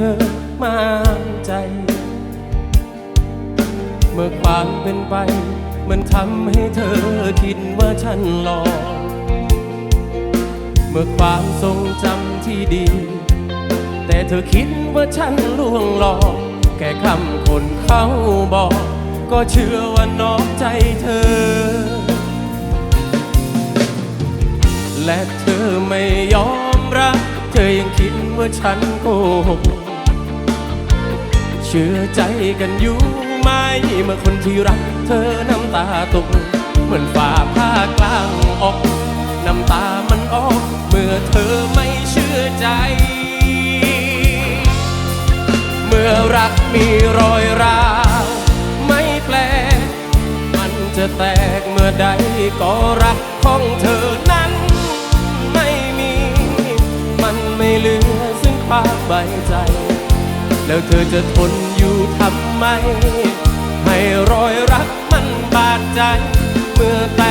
ธอมาใจ เมื่อความเป็นไป มันทำให้เธอคิดว่าฉันหลอก เมื่อความทรงจำที่ดี แต่เธอคิดว่าฉันลวงหลอก แค่คำคนเขาบอก ก็เชื่อว่านอกใจเธอ และเธอไม่ยอมรับ เธอยังคิดว่าฉันโกหก เชื่อใจกันอยู่ไหมเมื่อคนที่รักเธอน้ำตาตก เหมือนฝ่าผ้ากลางออกน้ำตามันออกเมื่อเธอไม่เชื่อใจ เมื่อรักมีรอยร้าวไม่แปล มันจะแตกเมื่อใดก็รักของเธอนั้นไม่มี มันไม่เหลือซึ่งความใบใจ แล้วเธอจะทนอยู่ทำไม ให้รอยรักมันบาดใจ เมื่อแต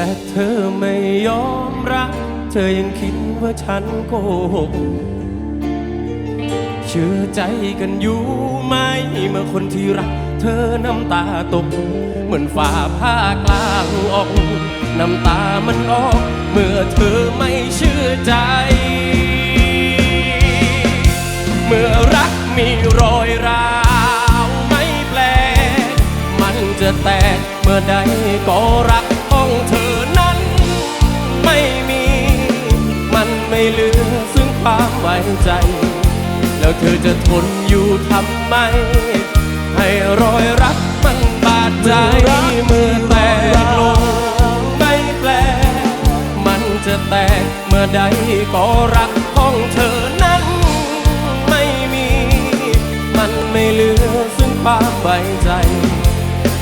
และเธอไม่ยอมรับ เธอยังคิดว่าฉันโกหก เชื่อใจกันอยู่ไหมเมื่อคนที่รัก เธอน้ำตาตก เหมือนฝ่าผ้ากลางออก น้ำตามันออก เมื่อเธอไม่เชื่อใจ เมื่อรักมีรอยร้าวไม่แปลกมันจะแตกเมื่อใดก็รัก ไว้ใจ แล้วเธอจะทนอยู่ทำไม ให้รอยรักมันบาดใจเมื่อแตกลงไม่แปล มันจะแตกเมื่อใดก็รักของเธอนั้น ไม่มี มันไม่เหลือซึ่งความไว้ใจ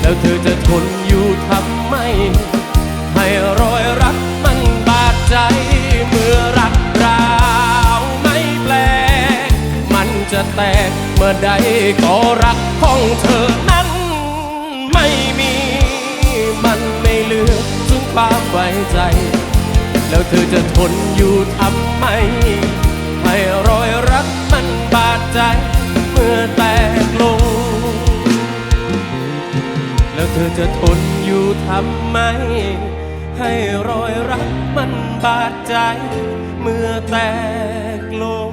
แล้วเธอจะทนอยู่ทำไม แตก เมื่อใดก็รักของเธอนั้นไม่มี มันไม่เหลือซึ่งความไว้ใจ แล้วเธอจะทนอยู่ทำไม ให้รอยรักมันบาดใจ เมื่อแตกลง แล้วเธอจะทนอยู่ทำไม ให้รอยรักมันบาดใจ เมื่อแตกลง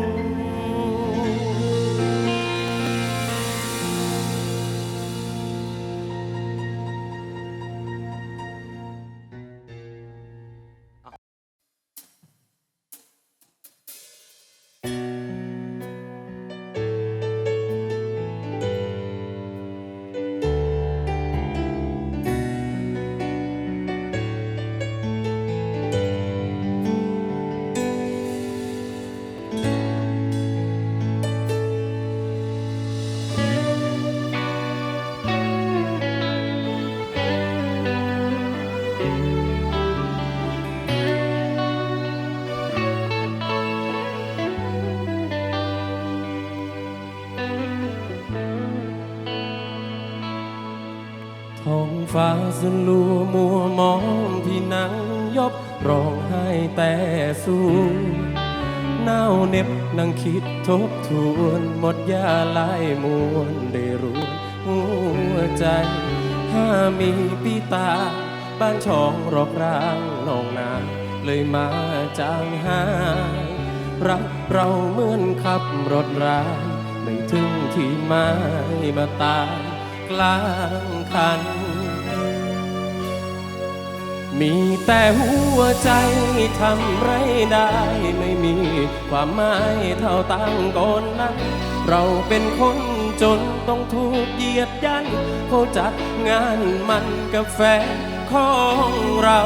ฟ้าสลัวมัวมองที่นั่งยบร้องไห้แต่สู้หนาวเหน็บนั่งคิดทบทวนหมดยาลายมวนได้รู้หัวใจถ้ามีปีตา บ้านช่องรอกร้างนองนา เลยมาจางหายรักเราเหมือนขับรถรางไม่ถึงที่หมายมาตายกลางคัน มีแต่หัวใจทำไรได้ไม่มีความหมายเท่าตั้งก่อนนั้น เราเป็นคนจนต้องถูกเหยียดยันเขาจัดงานมันกับแฟของเรา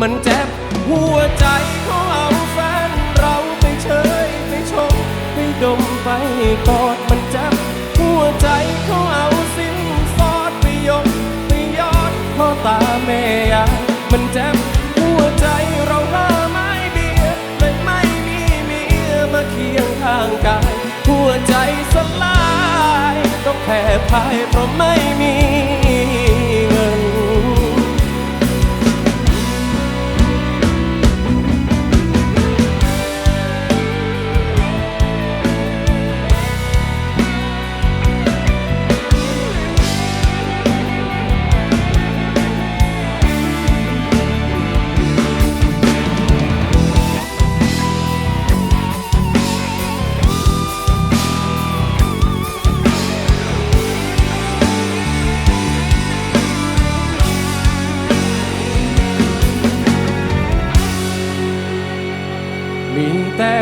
มันเจ็บหัวใจเขาเอาแฟนเราไปเชยไปชมไปดมไปกอดมันเจ็บหัวใจเขาเอา มันเจ็บหัวใจเราห้าไม้เบียร์เลยไม่มีเมียมาเคียงข้างกาย หัวใจสลายต้องแพ้พ่ายเพราะไม่มี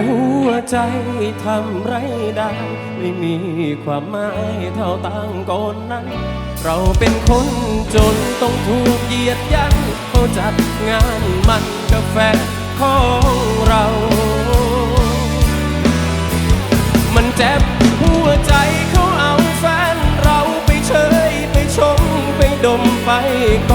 หัวใจทำไรได้ไม่มีความหมายเท่าต่างก่อนนั้น เราเป็นคนจนต้องถูกเหยียดยันเขาจัดงานมันกาแฟของเรา มันเจ็บหัวใจเขาเอาแฟนเราไปเชยไปชมไปดมไปก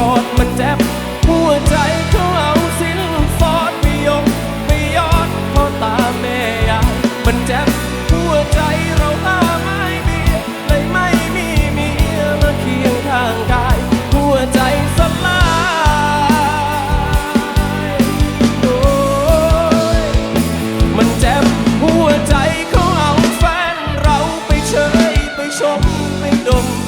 Don't.